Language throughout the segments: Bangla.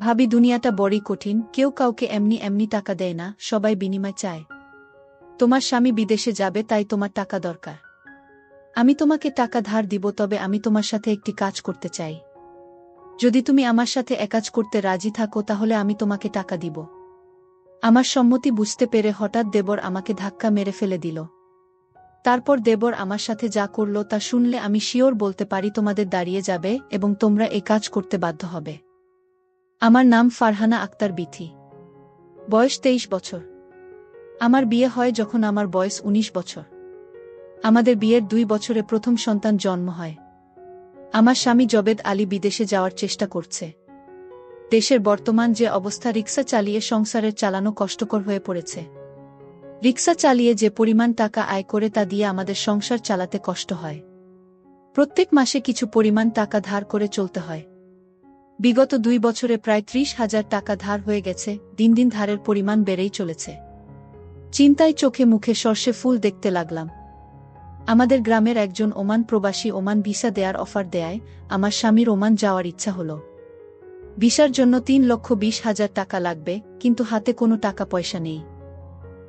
ভাবি দুনিয়াটা বড়ই কঠিন, কেউ কাউকে এমনি এমনি টাকা দেয় না, সবাই বিনিময় চায়। তোমার স্বামী বিদেশে যাবে, তাই তোমার টাকা দরকার। আমি তোমাকে টাকা ধার দিব, তবে আমি তোমার সাথে একটি কাজ করতে চাই। যদি তুমি আমার সাথে একাজ করতে রাজি থাকো, তাহলে আমি তোমাকে টাকা দিব। আমার সম্মতি বুঝতে পেরে হঠাৎ দেবর আমাকে ধাক্কা মেরে ফেলে দিল। তারপর দেবর আমার সাথে যা করল তা শুনলে আমি শিওর বলতে পারি তোমাদের দাঁড়িয়ে যাবে এবং তোমরা এ কাজ করতে বাধ্য হবে। আমার নাম ফারহানা আক্তার বিথি। বয়স তেইশ বছর। আমার বিয়ে হয় যখন আমার বয়স ১৯ বছর। আমাদের বিয়ের দুই বছরে প্রথম সন্তান জন্ম হয়। আমার স্বামী জবেদ আলী বিদেশে যাওয়ার চেষ্টা করছে। দেশের বর্তমান যে অবস্থা রিক্সা চালিয়ে সংসারের চালানো কষ্টকর হয়ে পড়েছে। রিক্সা চালিয়ে যে পরিমাণ টাকা আয় করে তা দিয়ে আমাদের সংসার চালাতে কষ্ট হয়। প্রত্যেক মাসে কিছু পরিমাণ টাকা ধার করে চলতে হয়। বিগত দুই বছরে প্রায় ত্রিশ হাজার টাকা ধার হয়ে গেছে, দিন দিন ধারের পরিমাণ বেড়েই চলেছে। চিন্তায় চোখে মুখে সর্ষে ফুল দেখতে লাগলাম। আমাদের গ্রামের একজন ওমান প্রবাসী ওমান ভিসা দেয়ার অফার দেয় আমার স্বামীর ওমান যাওয়ার ইচ্ছা হল। ভিসার জন্য তিন লক্ষ বিশ হাজার টাকা লাগবে, কিন্তু হাতে কোনো টাকা পয়সা নেই।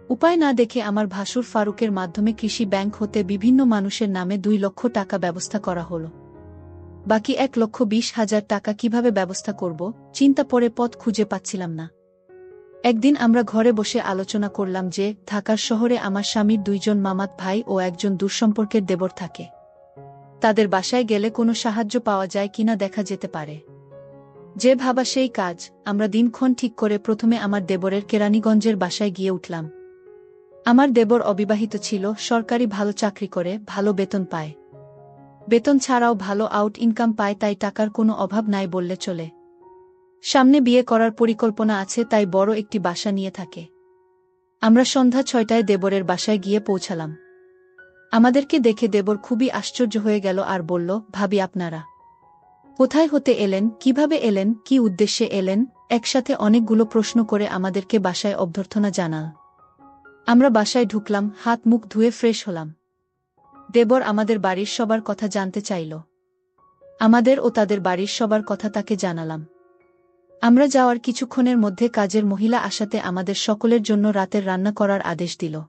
উপায় না দেখে আমার ভাসুর ফারুকের মাধ্যমে কৃষি ব্যাংক হতে বিভিন্ন মানুষের নামে দুই লক্ষ টাকা ব্যবস্থা করা হল। বাকি এক লক্ষ বিশ হাজার টাকা কীভাবে ব্যবস্থা করব, চিন্তা পরে পথ খুঁজে পাচ্ছিলাম না। একদিন আমরা ঘরে বসে আলোচনা করলাম যে, ঢাকার শহরে আমার স্বামীর দুইজন মামাত ভাই ও একজন দুঃসম্পর্কের দেবর থাকে। তাদের বাসায় গেলে কোনো সাহায্য পাওয়া যায় কিনা দেখা যেতে পারে। যে ভাবা সেই কাজ, আমরা দিনক্ষণ ঠিক করে প্রথমে আমার দেবরের কেরানীগঞ্জের বাসায় গিয়ে উঠলাম। আমার দেবর অবিবাহিত ছিল, সরকারি ভালো চাকরি করে, ভালো বেতন পায়। বেতন ছাড়াও ভালো আউট ইনকাম পায়, তাই টাকার কোনো অভাব নাই বললে চলে। সামনে বিয়ে করার পরিকল্পনা আছে, তাই বড় একটি বাসা নিয়ে থাকে। আমরা সন্ধ্যা ছয়টায় দেবরের বাসায় গিয়ে পৌঁছালাম। আমাদেরকে দেখে দেবর খুবই আশ্চর্য হয়ে গেল আর বলল, ভাবি আপনারা কোথায় হতে এলেন, কীভাবে এলেন, কি উদ্দেশ্যে এলেন? একসাথে অনেকগুলো প্রশ্ন করে আমাদেরকে বাসায় অভ্যর্থনা জানাল। আমরা বাসায় ঢুকলাম, হাত মুখ ধুয়ে ফ্রেশ হলাম। দেবর আমাদের বাড়ির সবার কথা জানতে চাইল। আমাদের ও তাদের বাড়ির সবার কথা তাকে জানালাম। আমরা যাওয়ার কিছুক্ষণের মধ্যে কাজের মহিলা আসাতে আমাদের সকলের জন্য রাতের রান্না করার আদেশ দিল।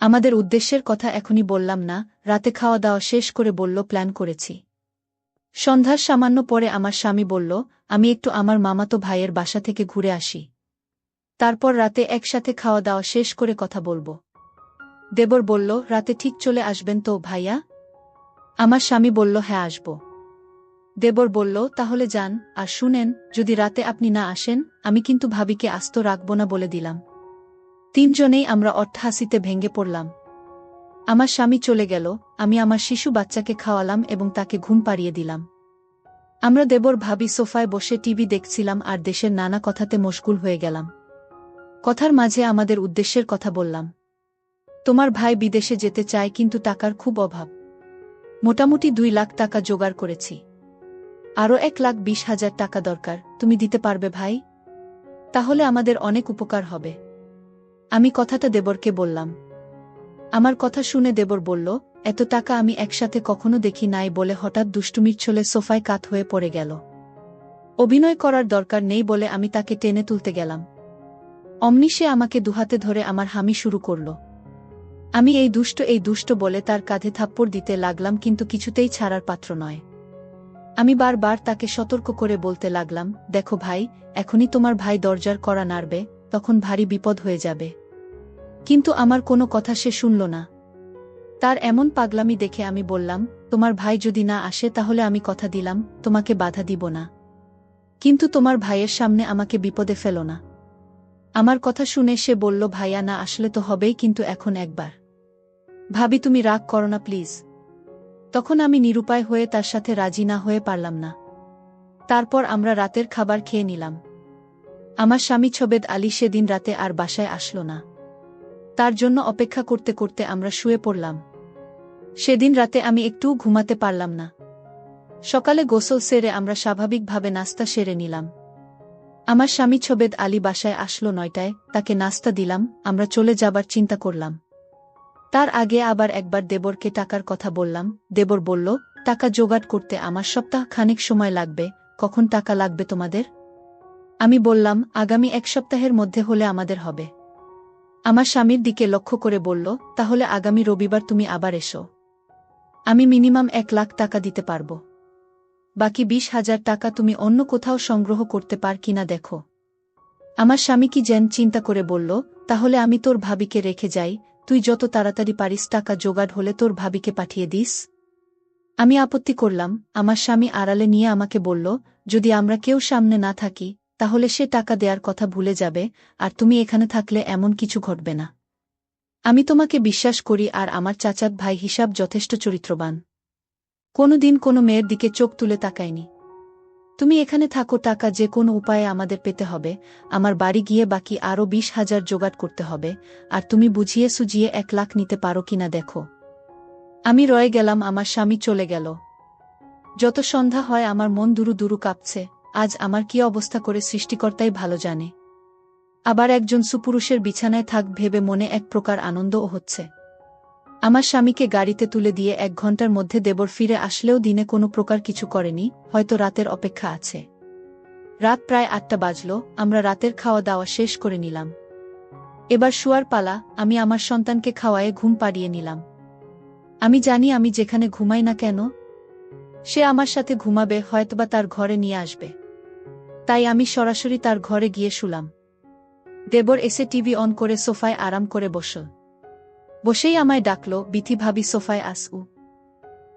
আমাদের উদ্দেশ্যের কথা এখনই বললাম না, রাতে খাওয়া দাওয়া শেষ করে বলল, প্ল্যান করেছি। সন্ধ্যার সামান্য পরে আমার স্বামী বলল, আমি একটু আমার মামাতো ভাইয়ের বাসা থেকে ঘুরে আসি। তারপর রাতে একসাথে খাওয়া দাওয়া শেষ করে কথা বলব। দেবর বলল, রাতে ঠিক চলে আসবেন তো ভাইয়া? আমার স্বামী বলল হ্যাঁ আসব। দেবর বলল, তাহলে যান, আর শুনেন, যদি রাতে আপনি না আসেন, আমি কিন্তু ভাবিকে আস্ত রাখব না বলে দিলাম। তিনজনেই আমরা অট্টহাসিতে ভেঙে পড়লাম। আমার স্বামী চলে গেল, আমি আমার শিশু বাচ্চাকে খাওয়ালাম এবং তাকে ঘুম পাড়িয়ে দিলাম। আমরা দেবর ভাবি সোফায় বসে টিভি দেখছিলাম আর দেশের নানা কথাতে মশগুল হয়ে গেলাম। কথার মাঝে আমাদের উদ্দেশ্যের কথা বললাম। তোমার ভাই বিদেশে যেতে চায় কিন্তু টাকার খুব অভাব। মোটামুটি দুই লাখ টাকা জোগাড় করেছি। আরও এক লাখ বিশ হাজার টাকা দরকার, তুমি দিতে পারবে ভাই? তাহলে আমাদের অনেক উপকার হবে। আমি কথাটা দেবরকে বললাম। আমার কথা শুনে দেবর বলল, এত টাকা আমি একসাথে কখনো দেখি নাই বলে হঠাৎ দুষ্টুমির ছলে সোফায় কাত হয়ে পড়ে গেল। অভিনয় করার দরকার নেই বলে আমি তাকে টেনে তুলতে গেলাম। অমনি সে আমাকে দুহাতে ধরে আমার হামি শুরু করল। আমি এই দুষ্ট এই দুষ্ট বলে তার কাঁধে থাপ্পড় দিতে লাগলাম, কিন্তু কিছুতেই ছাড়ার পাত্র নয়। আমি বারবার তাকে সতর্ক করে বলতে লাগলাম, দেখো ভাই, এখনই তোমার ভাই দরজার করা নাড়বে, তখন ভারী বিপদ হয়ে যাবে। কিন্তু আমার কোনো কথা সে শুনল না। তার এমন পাগলামি দেখে আমি বললাম, তোমার ভাই যদি না আসে তাহলে আমি কথা দিলাম, তোমাকে বাধা দিব না। কিন্তু তোমার ভাইয়ের সামনে আমাকে বিপদে ফেলো না। আমার কথা শুনে সে বলল, ভাইয়া, না আসলে তো হবেই, কিন্তু এখন একবার। ভাবি তুমি রাগ করো না, প্লিজ। তখন আমি নিরুপায় হয়ে তার সাথে রাজি না হয়ে পারলাম না। তারপর আমরা রাতের খাবার খেয়ে নিলাম। আমার স্বামী ছবেদ আলী সেদিন রাতে আর বাসায় আসলো না। তার জন্য অপেক্ষা করতে করতে আমরা শুয়ে পড়লাম। সেদিন রাতে আমি একটুও ঘুমাতে পারলাম না। সকালে গোসল সেরে আমরা স্বাভাবিকভাবে নাস্তা সেরে নিলাম। আমার স্বামী ছবেদ আলী বাসায় আসলো নয়টায়, তাকে নাস্তা দিলাম, আমরা চলে যাবার চিন্তা করলাম। তার আগে আবার একবার দেবরকে টাকার কথা বললাম। দেবর বলল, টাকা জোগাড় করতে আমার সপ্তাহ খানিক সময় লাগবে, কখন টাকা লাগবে তোমাদের? আমি বললাম, আগামী এক সপ্তাহের মধ্যে হলে আমাদের হবে। আমার স্বামীর দিকে লক্ষ্য করে বলল, তাহলে আগামী রবিবার তুমি আবার এসো। আমি মিনিমাম এক লাখ টাকা দিতে পারব। বাকি বিশ হাজার টাকা তুমি অন্য কোথাও সংগ্রহ করতে পার কিনা দেখো। আমার স্বামী কি যেন চিন্তা করে বলল, তাহলে আমি তোর ভাবিকে রেখে যাই তুই যত তাড়াতাড়ি পারিস টাকা জোগাড় হলে তোর ভাবিকে পাঠিয়ে দিস। আমি আপত্তি করলাম, আমার স্বামী আড়ালে নিয়ে আমাকে বলল, যদি আমরা কেউ সামনে না থাকি, তাহলে সে টাকা দেওয়ার কথা ভুলে যাবে, আর তুমি এখানে থাকলে এমন কিছু ঘটবে না। আমি তোমাকে বিশ্বাস করি আর আমার চাচাত ভাই হিসাব যথেষ্ট চরিত্রবান। কোনোদিন কোনো মেয়ের দিকে চোখ তুলে তাকায়নি। তুমি এখানে থাকো, টাকা যে কোনো উপায়ে আমাদের পেতে হবে। আমার বাড়ি গিয়ে বাকি আরও বিশ হাজার জোগাড় করতে হবে। আর তুমি বুঝিয়ে সুজিয়ে এক লাখ নিতে পারো কিনা দেখো। আমি রয়ে গেলাম, আমার স্বামী চলে গেল। যত সন্ধ্যা হয়, আমার মন দুরু দুরু কাঁপছে। আজ আমার কি অবস্থা করে সৃষ্টিকর্তাই ভালো জানে। আবার একজন সুপুরুষের বিছানায় থাক, ভেবে মনে এক প্রকার আনন্দও হচ্ছে। আমার স্বামীকে গাড়িতে তুলে দিয়ে এক ঘণ্টার মধ্যে দেবর ফিরে আসলেও দিনে কোনো প্রকার কিছু করেনি, হয়তো রাতের অপেক্ষা আছে। রাত প্রায় আটটা বাজল, আমরা রাতের খাওয়া দাওয়া শেষ করে নিলাম। এবার শুয়ার পালা, আমি আমার সন্তানকে খাওয়ায়ে ঘুম পাড়িয়ে নিলাম। আমি জানি আমি যেখানে ঘুমাই না কেন? সে আমার সাথে ঘুমাবে, হয়তোবা তার ঘরে নিয়ে আসবে। তাই আমি সরাসরি তার ঘরে গিয়ে শুলাম। দেবর এসে টিভি অন করে সোফায় আরাম করে বসল। বসেই আমায় ডাকল, বিথি ভাবি সোফায় আসু।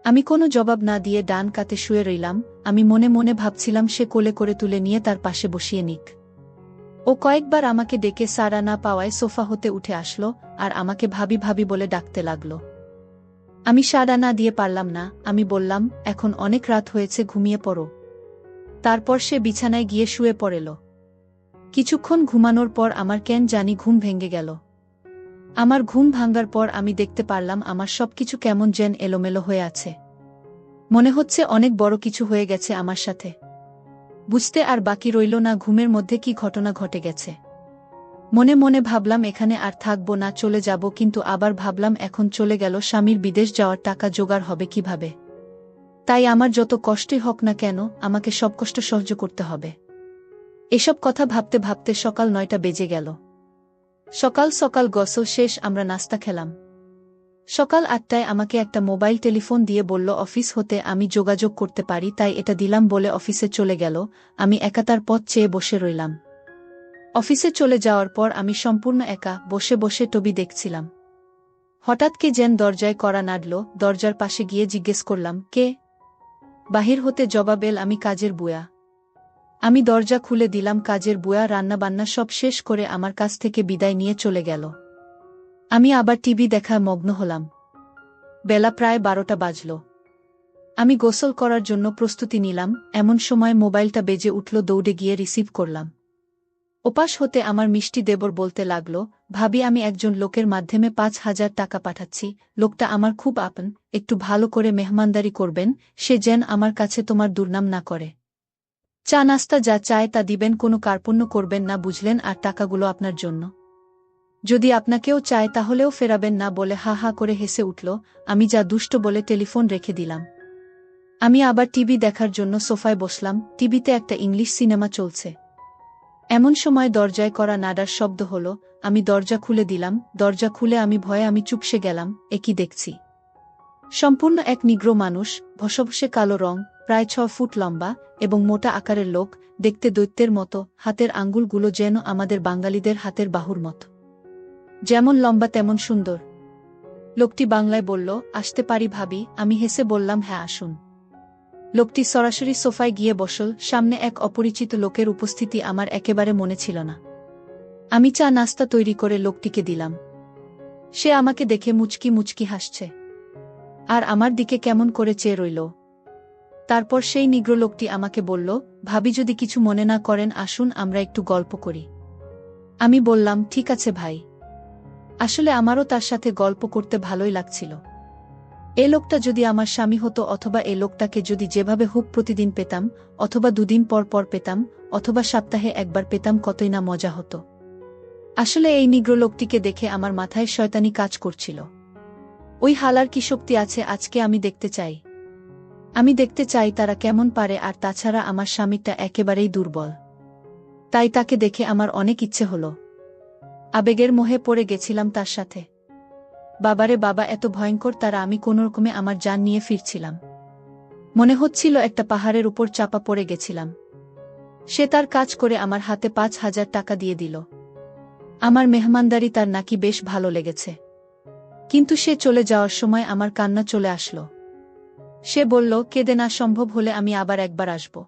আমি কোনো জবাব না দিয়ে ডান কাতে শুয়ে রইলাম, আমি মনে মনে ভাবছিলাম সে কোলে করে তুলে নিয়ে তার পাশে বসিয়ে নিক। ও কয়েকবার আমাকে ডেকে সারা না পাওয়ায় সোফা হতে উঠে আসলো, আর আমাকে ভাবি ভাবি বলে ডাকতে লাগল। আমি সাড়া না দিয়ে পারলাম না, আমি বললাম, এখন অনেক রাত হয়েছে, ঘুমিয়ে পড়ো। তারপর সে বিছানায় গিয়ে শুয়ে পড়েল। কিছুক্ষণ ঘুমানোর পর আমার কেন জানি ঘুম ভেঙে গেল। আমার ঘুম ভাঙ্গার পর আমি দেখতে পারলাম আমার সবকিছু কেমন যেন এলোমেলো হয়ে আছে। মনে হচ্ছে অনেক বড় কিছু হয়ে গেছে আমার সাথে। বুঝতে আর বাকি রইল না ঘুমের মধ্যে কি ঘটনা ঘটে গেছে। মনে মনে ভাবলাম এখানে আর থাকব না, চলে যাব, কিন্তু আবার ভাবলাম এখন চলে গেল স্বামীর বিদেশ যাওয়ার টাকা জোগাড় হবে কীভাবে। তাই আমার যত কষ্টই হোক না কেন আমাকে সব কষ্ট সহ্য করতে হবে। এসব কথা ভাবতে ভাবতে সকাল নয়টা বেজে গেল। সকাল সকাল গসল শেষ, আমরা নাস্তা খেলাম। সকাল আটটায় আমাকে একটা মোবাইল টেলিফোন দিয়ে বলল, অফিস হতে আমি যোগাযোগ করতে পারি, তাই এটা দিলাম বলে অফিসে চলে গেল। আমি একা তার পথ চেয়ে বসে রইলাম। অফিসে চলে যাওয়ার পর আমি সম্পূর্ণ একা, বসে বসে টবি দেখছিলাম। হঠাৎ কে যেন দরজায় করা নাড়ল, দরজার পাশে গিয়ে জিজ্ঞেস করলাম, কে? বাহির হতে জবাবেল আমি কাজের বুয়া। আমি দরজা খুলে দিলাম, কাজের বুয়া, রান্নাবান্না সব শেষ করে আমার কাছ থেকে বিদায় নিয়ে চলে গেল। আমি আবার টিভি দেখায় মগ্ন হলাম। বেলা প্রায় বারোটা বাজল। আমি গোসল করার জন্য প্রস্তুতি নিলাম, এমন সময় মোবাইলটা বেজে উঠল, দৌড়ে গিয়ে রিসিভ করলাম। ওপাশ হতে আমার মিষ্টি দেবর বলতে লাগল, ভাবি, আমি একজন লোকের মাধ্যমে পাঁচ হাজার টাকা পাঠাচ্ছি, লোকটা আমার খুব আপন, একটু ভালো করে মেহমানদারি করবেন, সে যেন আমার কাছে তোমার দুর্নাম না করে। চা নাস্তা যা চায় তা দিবেন, কোনো কার্পণ্য করবেন না, বুঝলেন, আর টাকাগুলো আপনার জন্য। যদি আপনাকেও চায় তাহলেও ফেরাবেন না বলে হা হা করে হেসে উঠল, আমি যা দুষ্ট বলে টেলিফোন রেখে দিলাম। আমি আবার টিভি দেখার জন্য সোফায় বসলাম, টিভিতে একটা ইংলিশ সিনেমা চলছে। এমন সময় দরজায় করা নাডার শব্দ হল, আমি দরজা খুলে দিলাম, দরজা খুলে আমি ভয়ে আমি চুপসে গেলাম একই দেখছি? সম্পূর্ণ এক নিগ্র মানুষ, ভসভসে কালো রং প্রায় ছ ফুট লম্বা এবং মোটা আকারের লোক, দেখতে দৈত্যের মতো, হাতের আঙ্গুলগুলো যেন আমাদের বাঙালিদের হাতের বাহুর মতো। যেমন লম্বা তেমন সুন্দর। লোকটি বাংলায় বলল, আসতে পারি ভাবি, আমি হেসে বললাম হ্যাঁ আসুন। লোকটি সরাসরি সোফায় গিয়ে বসল, সামনে এক অপরিচিত লোকের উপস্থিতি আমার একেবারে মনে ছিল না। আমি চা নাস্তা তৈরি করে লোকটিকে দিলাম। সে আমাকে দেখে মুচকি মুচকি হাসছে। আর আমার দিকে কেমন করে চেয়ে রইল। তারপর সেই নিগ্র লোকটি আমাকে বলল, ভাবি যদি কিছু মনে না করেন, আসুন আমরা একটু গল্প করি। আমি বললাম, ঠিক আছে ভাই। আসলে আমারও তার সাথে গল্প করতে ভালোই লাগছিল। এ লোকটা যদি আমার স্বামী হতো অথবা এ লোকটাকে যদি যেভাবে হুক প্রতিদিন পেতাম, অথবা দুদিন পর পর পেতাম, অথবা সপ্তাহে একবার পেতাম, কতই না মজা হতো। আসলে এই নিগ্র লোকটিকে দেখে আমার মাথায় শয়তানি কাজ করছিল। ওই হালার কি শক্তি আছে, আজকে আমি দেখতে চাই। আমি দেখতে চাই তারা কেমন পারে আর তাছাড়া আমার স্বামীটা একেবারেই দুর্বল। তাই তাকে দেখে আমার অনেক ইচ্ছে হলো। আবেগের মোহে পড়ে গেছিলাম তার সাথে। বাবারে বাবা, এত ভয়ঙ্কর তারা, আমি কোনোরকমে আমার যান নিয়ে ফিরছিলাম। মনে হচ্ছিল একটা পাহাড়ের উপর চাপা পড়ে গেছিলাম। সে তার কাজ করে আমার হাতে পাঁচ হাজার টাকা দিয়ে দিল। আমার মেহমানদারি তার নাকি বেশ ভালো লেগেছে। কিন্তু সে চলে যাওয়ার সময় আমার কান্না চলে আসলো। সে বলল, কেদে না সম্ভব হলে আমি আবার একবার আসব।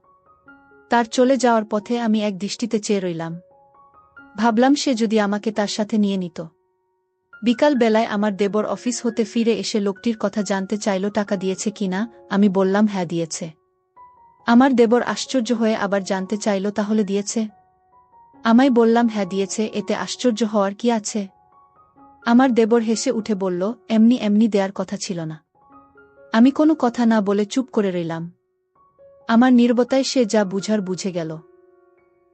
তার চলে যাওয়ার পথে আমি এক দৃষ্টিতে চেয়ে রইলাম। ভাবলাম সে যদি আমাকে তার সাথে নিয়ে নিত। বিকাল বেলায় আমার দেবর অফিস হতে ফিরে এসে লোকটির কথা জানতে চাইল, টাকা দিয়েছে কিনা আমি বললাম হ্যাঁ দিয়েছে। আমার দেবর আশ্চর্য হয়ে আবার জানতে চাইল, তাহলে দিয়েছে? আমায় বললাম হ্যাঁ দিয়েছে, এতে আশ্চর্য হওয়ার কি আছে? আমার দেবর হেসে উঠে বলল, এমনি এমনি দেয়ার কথা ছিল না। আমি কোনো কথা না বলে চুপ করে রইলাম। আমার নির্বতায় সে যা বুঝার বুঝে গেল।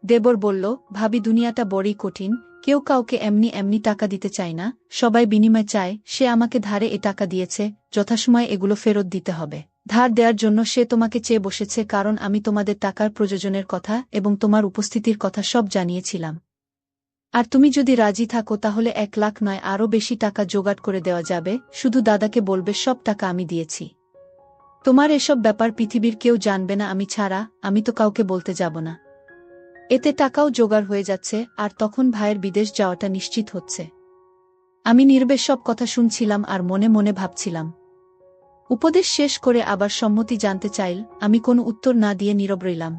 দেবর বলল, ভাবি, দুনিয়াটা বড়ই কঠিন, কেউ কাউকে এমনি এমনি টাকা দিতে চায় না, সবাই বিনিময় চায়, সে আমাকে ধারে এ টাকা দিয়েছে, যথাসময় এগুলো ফেরত দিতে হবে। ধার দেওয়ার জন্য সে তোমাকে চেয়ে বসেছে, কারণ আমি তোমাদের টাকার প্রয়োজনের কথা এবং তোমার উপস্থিতির কথা সব জানিয়েছিলাম। আর তুমি যদি রাজি থাকো তাহলে এক লাখ নয়, আরও বেশি টাকা জোগাড় করে দেওয়া যাবে, শুধু দাদাকে বলবে, সব টাকা আমি দিয়েছি। তোমার এসব ব্যাপার পৃথিবীর কেউ জানবে না, আমি ছাড়া, আমি তো কাউকে বলতে যাব না। এতে টাকাও জোগাড় হয়ে যাচ্ছে, আর তখন ভাইয়ের বিদেশ যাওয়াটা নিশ্চিত হচ্ছে। আমি নির্বেশ সব কথা শুনছিলাম আর মনে মনে ভাবছিলাম। উপদেশ শেষ করে আবার সম্মতি জানতে চাইল, আমি কোনো উত্তর না দিয়ে নীরব রইলাম।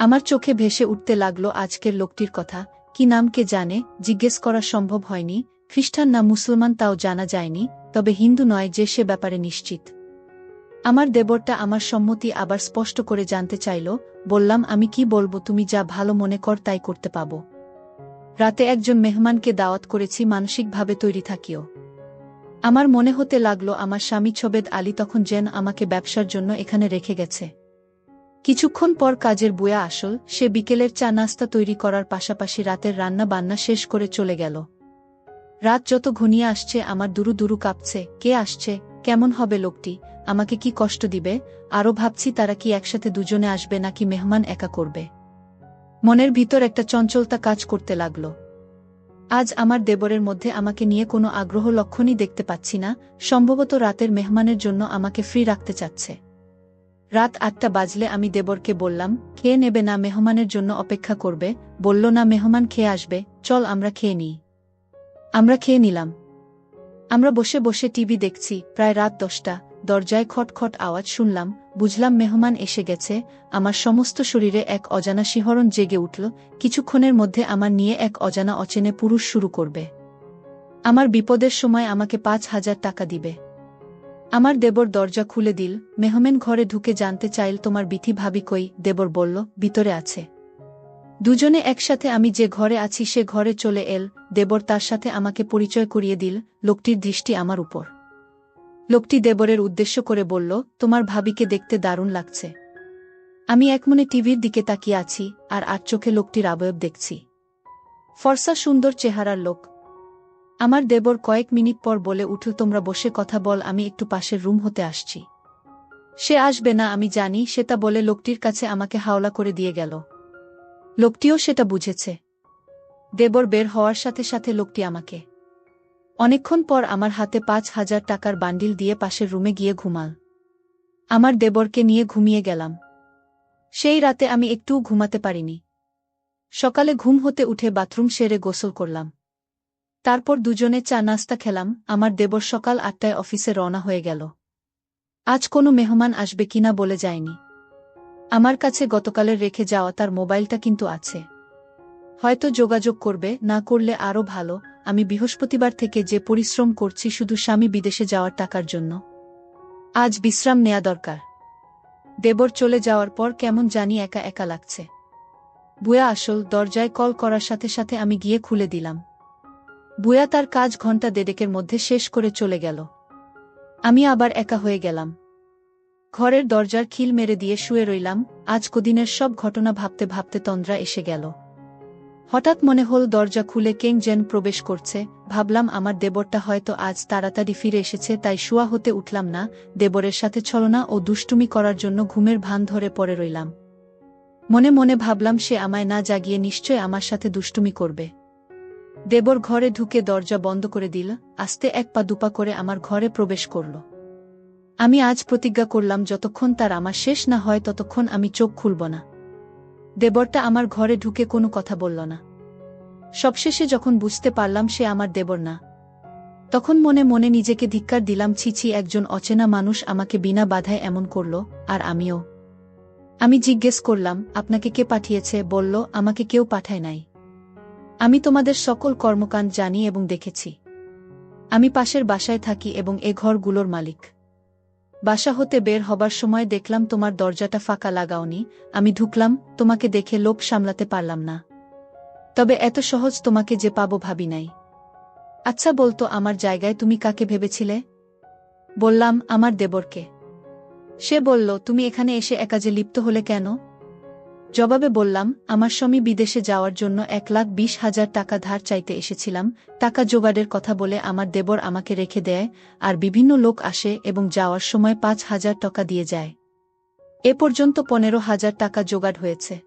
আমার চোখে ভেসে উঠতে লাগল আজকের লোকটির কথা কি নাম কে জানে, জিজ্ঞেস করা সম্ভব হয়নি, খ্রিস্টান না মুসলমান তাও জানা যায়নি, তবে হিন্দু নয় যে সে ব্যাপারে নিশ্চিত। আমার দেবরটা আমার সম্মতি আবার স্পষ্ট করে জানতে চাইল, বললাম, আমি কি বলব, তুমি যা ভালো মনে কর তাই করতে পাব। রাতে একজন মেহমানকে দাওয়াত করেছি, মানসিকভাবে তৈরি থাকিও। আমার মনে হতে লাগল, আমার স্বামী ছবেদ আলী তখন যেন আমাকে ব্যবসার জন্য এখানে রেখে গেছে। কিছুক্ষণ পর কাজের বুয়া আসল, সে বিকেলের চা নাস্তা তৈরি করার পাশাপাশি রাতের রান্না বান্না শেষ করে চলে গেল। রাত যত ঘনিয়ে আসছে, আমার দুরু দুরু কাঁপছে, কে আসছে, কেমন হবে লোকটি, আমাকে কি কষ্ট দিবে আরও ভাবছি তারা কি একসাথে দুজনে আসবে নাকি মেহমান একা করবে। মনের ভিতর একটা চঞ্চলতা কাজ করতে লাগল। আজ আমার দেবরের মধ্যে আমাকে নিয়ে কোনো আগ্রহ লক্ষণই দেখতে পাচ্ছি না, সম্ভবত রাতের মেহমানের জন্য আমাকে ফ্রি রাখতে চাচ্ছে। রাত আটটা বাজলে আমি দেবরকে বললাম, খেয়ে নেবে না, মেহমানের জন্য অপেক্ষা করবে। বলল, না, মেহমান খেয়ে আসবে, চল আমরা খেয়ে নিই। আমরা খেয়ে নিলাম। আমরা বসে বসে টিভি দেখছি, প্রায় রাত দশটা। দরজায় খটখট আওয়াজ শুনলাম, বুঝলাম মেহমান এসে গেছে, আমার সমস্ত শরীরে এক অজানা শিহরণ জেগে উঠল, কিছুক্ষণের মধ্যে আমার নিয়ে এক অজানা অচেনে পুরুষ শুরু করবে। আমার বিপদের সময় আমাকে পাঁচ হাজার টাকা দিবে। আমার দেবর দরজা খুলে দিল, মেহমেন ঘরে ঢুকে জানতে চাইল, তোমার বিথি ভাবি কই? দেবর বলল, ভিতরে আছে। দুজনে একসাথে আমি যে ঘরে আছি সে ঘরে চলে এল, দেবর তার সাথে আমাকে পরিচয় করিয়ে দিল, লোকটির দৃষ্টি আমার উপর। লোকটি দেবরের উদ্দেশ্য করে বলল, তোমার ভাবিকে দেখতে দারুণ লাগছে। আমি একমনে টিভির দিকে তাকিয়ে আছি, আর আট চোখে লোকটির আবয়ব দেখছি। ফর্সা সুন্দর চেহারার লোক আমার দেবর কয়েক মিনিট পর বলে উঠল, তোমরা বসে কথা বল, আমি একটু পাশের রুম হতে আসছি। সে আসবে না, আমি জানি, সেটা বলে লোকটির কাছে আমাকে হাওলা করে দিয়ে গেল। লোকটিও সেটা বুঝেছে। দেবর বের হওয়ার সাথে সাথে লোকটি আমাকে। অনেকক্ষণ পর আমার হাতে পাঁচ হাজার টাকার বান্ডিল দিয়ে পাশের রুমে গিয়ে ঘুমাল। আমার দেবরকে নিয়ে ঘুমিয়ে গেলাম। সেই রাতে আমি একটুও ঘুমাতে পারিনি। সকালে ঘুম হতে উঠে বাথরুম সেরে গোসল করলাম। তারপর দুজনে চা নাস্তা খেলাম, আমার দেবর সকাল আটটায় অফিসে রওনা হয়ে গেল। আজ কোনো মেহমান আসবে কিনা বলে যায়নি। আমার কাছে গতকালের রেখে যাওয়া তার মোবাইলটা কিন্তু আছে। হয়তো যোগাযোগ করবে, না করলে আরও ভালো, আমি বৃহস্পতিবার থেকে যে পরিশ্রম করছি শুধু স্বামী বিদেশে যাওয়ার টাকার জন্য। আজ বিশ্রাম নেয়া দরকার। দেবর চলে যাওয়ার পর কেমন জানি একা একা লাগছে। বুয়া আসল, দরজায় কল করার সাথে সাথে আমি গিয়ে খুলে দিলাম। বুয়া তার কাজ ঘণ্টা দেড়েকের মধ্যে শেষ করে চলে গেল। আমি আবার একা হয়ে গেলাম। ঘরের দরজার খিল মেরে দিয়ে শুয়ে রইলাম, আজ কদিনের সব ঘটনা ভাবতে ভাবতে তন্দ্রা এসে গেল। হঠাৎ মনে হল দরজা খুলে কেং যেন প্রবেশ করছে, ভাবলাম আমার দেবরটা হয়তো আজ তাড়াতাড়ি ফিরে এসেছে, তাই শুয়া হতে উঠলাম না, দেবরের সাথে ছলনা ও দুষ্টুমি করার জন্য ঘুমের ভান ধরে পড়ে রইলাম। মনে মনে ভাবলাম সে আমায় না জাগিয়ে নিশ্চয় আমার সাথে দুষ্টুমি করবে। দেবর ঘরে ঢুকে দরজা বন্ধ করে দিল, আস্তে এক পা দুপা করে আমার ঘরে প্রবেশ করল। আমি আজ প্রতিজ্ঞা করলাম, যতক্ষণ তার আমার শেষ না হয়, ততক্ষণ আমি চোখ খুলব না। দেবরটা আমার ঘরে ঢুকে কোনো কথা বলল না। সবশেষে যখন বুঝতে পারলাম সে আমার দেবর না। তখন মনে মনে নিজেকে ধিক্কার দিলাম ছিছি একজন অচেনা মানুষ আমাকে বিনা বাধায় এমন করল, আর আমিও। আমি জিজ্ঞেস করলাম, আপনাকে কে পাঠিয়েছে? বলল, আমাকে কেউ পাঠায় নাই। আমি তোমাদের সকল কর্মকাণ্ড জানি এবং দেখেছি। আমি পাশের বাসায় থাকি এবং এ ঘরগুলোর মালিক। বাসা হতে বের হবার সময় দেখলাম তোমার দরজাটা ফাঁকা লাগাওনি, আমি ঢুকলাম, তোমাকে দেখে লোক সামলাতে পারলাম না। তবে এত সহজ তোমাকে যে পাবো ভাবি নাই। আচ্ছা বলতো, আমার জায়গায় তুমি কাকে ভেবেছিলে? বললাম, আমার দেবরকে। সে বলল, তুমি এখানে এসে একাজে লিপ্ত হলে কেন? জবাবে বললাম, আমার স্বামী বিদেশে যাওয়ার জন্য এক লাখ বিশ হাজার টাকা ধার চাইতে এসেছিলাম, টাকা জোগাড়ের কথা বলে আমার দেবর আমাকে রেখে দেয়, আর বিভিন্ন লোক আসে এবং যাওয়ার সময় পাঁচ হাজার টাকা দিয়ে যায়। এ পর্যন্ত পনেরো হাজার টাকা জোগাড় হয়েছে।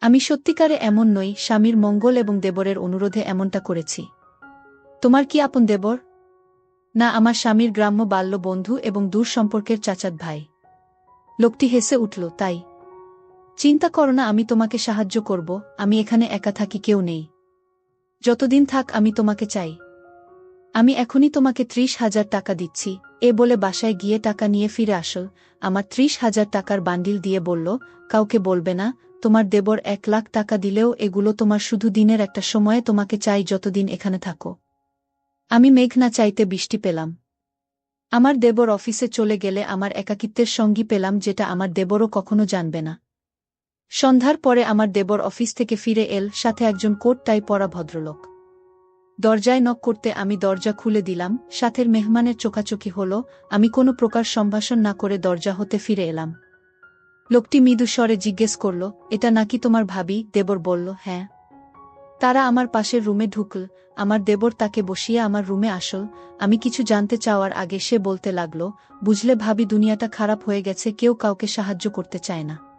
আমি সত্যিকারে এমন নই, স্বামীর মঙ্গল এবং দেবরের অনুরোধে এমনটা করেছি। তোমার কি আপন দেবর? না, আমার স্বামীর গ্রাম্য বাল্য বন্ধু এবং দূর সম্পর্কের চাচাত ভাই। লোকটি হেসে উঠল, তাই। চিন্তা করো না, আমি তোমাকে সাহায্য করব, আমি এখানে একা থাকি, কেউ নেই। যতদিন থাক, আমি তোমাকে চাই। আমি এখনই তোমাকে ত্রিশ হাজার টাকা দিচ্ছি। এ বলে বাসায় গিয়ে টাকা নিয়ে ফিরে আসল আমার ত্রিশ হাজার টাকার বান্ডিল দিয়ে বলল, কাউকে বলবে না, তোমার দেবর এক লাখ টাকা দিলেও এগুলো তোমার শুধু দিনের একটা সময়ে তোমাকে চাই যতদিন এখানে থাকো। আমি মেঘ না চাইতে বৃষ্টি পেলাম। আমার দেবর অফিসে চলে গেলে আমার একাকিত্বের সঙ্গী পেলাম যেটা আমার দেবরও কখনো জানবে না। সন্ধ্যার পরে আমার দেবর অফিস থেকে ফিরে এল, সাথে একজন কোট টাই পরা ভদ্রলোক। দরজায় নক করতে আমি দরজা খুলে দিলাম, সাথের মেহমানের চোখাচোখি হল, আমি কোনো প্রকার সম্ভাষণ না করে দরজা হতে ফিরে এলাম। লোকটি মৃদু স্বরে জিজ্ঞেস করল, এটা নাকি তোমার ভাবি? দেবর বলল হ্যাঁ। তারা আমার পাশের রুমে ঢুকল, আমার দেবর তাকে বসিয়ে আমার রুমে আসল, আমি কিছু জানতে চাওয়ার আগে সে বলতে লাগল, বুঝলে ভাবি দুনিয়াটা খারাপ হয়ে গেছে, কেউ কাউকে সাহায্য করতে চায় না।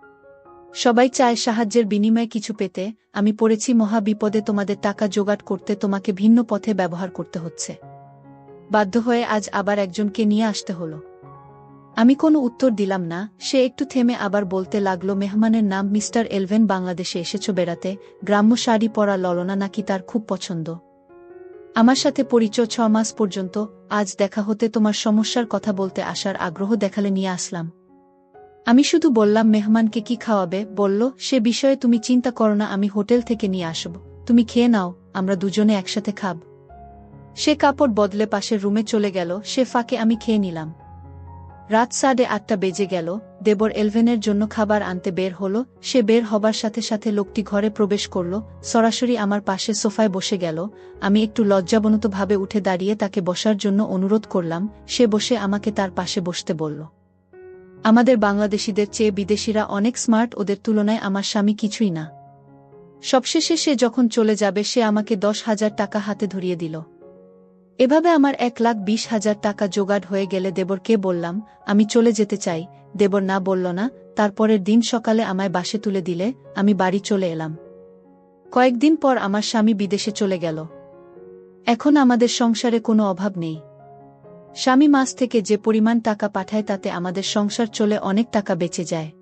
সবাই চায় সাহায্যের বিনিময়ে কিছু পেতে, আমি পড়েছি মহা বিপদে তোমাদের টাকা জোগাড় করতে তোমাকে ভিন্ন পথে ব্যবহার করতে হচ্ছে। বাধ্য হয়ে আজ আবার একজনকে নিয়ে আসতে হলো। আমি কোনো উত্তর দিলাম না, সে একটু থেমে আবার বলতে লাগল, মেহমানের নাম মিস্টার এলভেন বাংলাদেশে এসেছ বেড়াতে, গ্রাম্য শাড়ি পরা ললনা নাকি তার খুব পছন্দ? আমার সাথে পরিচয় ছ মাস পর্যন্ত, আজ দেখা হতে তোমার সমস্যার কথা বলতে আসার আগ্রহ দেখালে নিয়ে আসলাম। আমি শুধু বললাম, মেহমানকে কি খাওয়াবে? বলল, সে বিষয়ে তুমি চিন্তা করো না, আমি হোটেল থেকে নিয়ে আসব। তুমি খেয়ে নাও, আমরা দুজনে একসাথে খাব। সে কাপড় বদলে পাশের রুমে চলে গেল, সে ফাঁকে আমি খেয়ে নিলাম। রাত সাড়ে আটটা বেজে গেল, দেবর এলভেনের জন্য খাবার আনতে বের হল, সে বের হবার সাথে সাথে লোকটি ঘরে প্রবেশ করল, সরাসরি আমার পাশে সোফায় বসে গেল। আমি একটু লজ্জাবনতভাবে উঠে দাঁড়িয়ে তাকে বসার জন্য অনুরোধ করলাম, সে বসে আমাকে তার পাশে বসতে বলল। আমাদের বাংলাদেশিদের চেয়ে বিদেশিরা অনেক স্মার্ট, ওদের তুলনায় আমার স্বামী কিছুই না। সবশেষে সে যখন চলে যাবে, সে আমাকে দশ হাজার টাকা হাতে ধরিয়ে দিল। এভাবে আমার এক লাখ বিশ হাজার টাকা জোগাড় হয়ে গেলে দেবরকে বললাম, আমি চলে যেতে চাই। দেবর না বলল না, তারপরের দিন সকালে আমায় বাসে তুলে দিলে, আমি বাড়ি চলে এলাম। কয়েকদিন পর আমার স্বামী বিদেশে চলে গেল। এখন আমাদের সংসারে কোনো অভাব নেই। স্বামী মাস থেকে যে পরিমাণ টাকা পাঠায় তাতে আমাদের সংসার চলে অনেক টাকা বেঁচে যায়।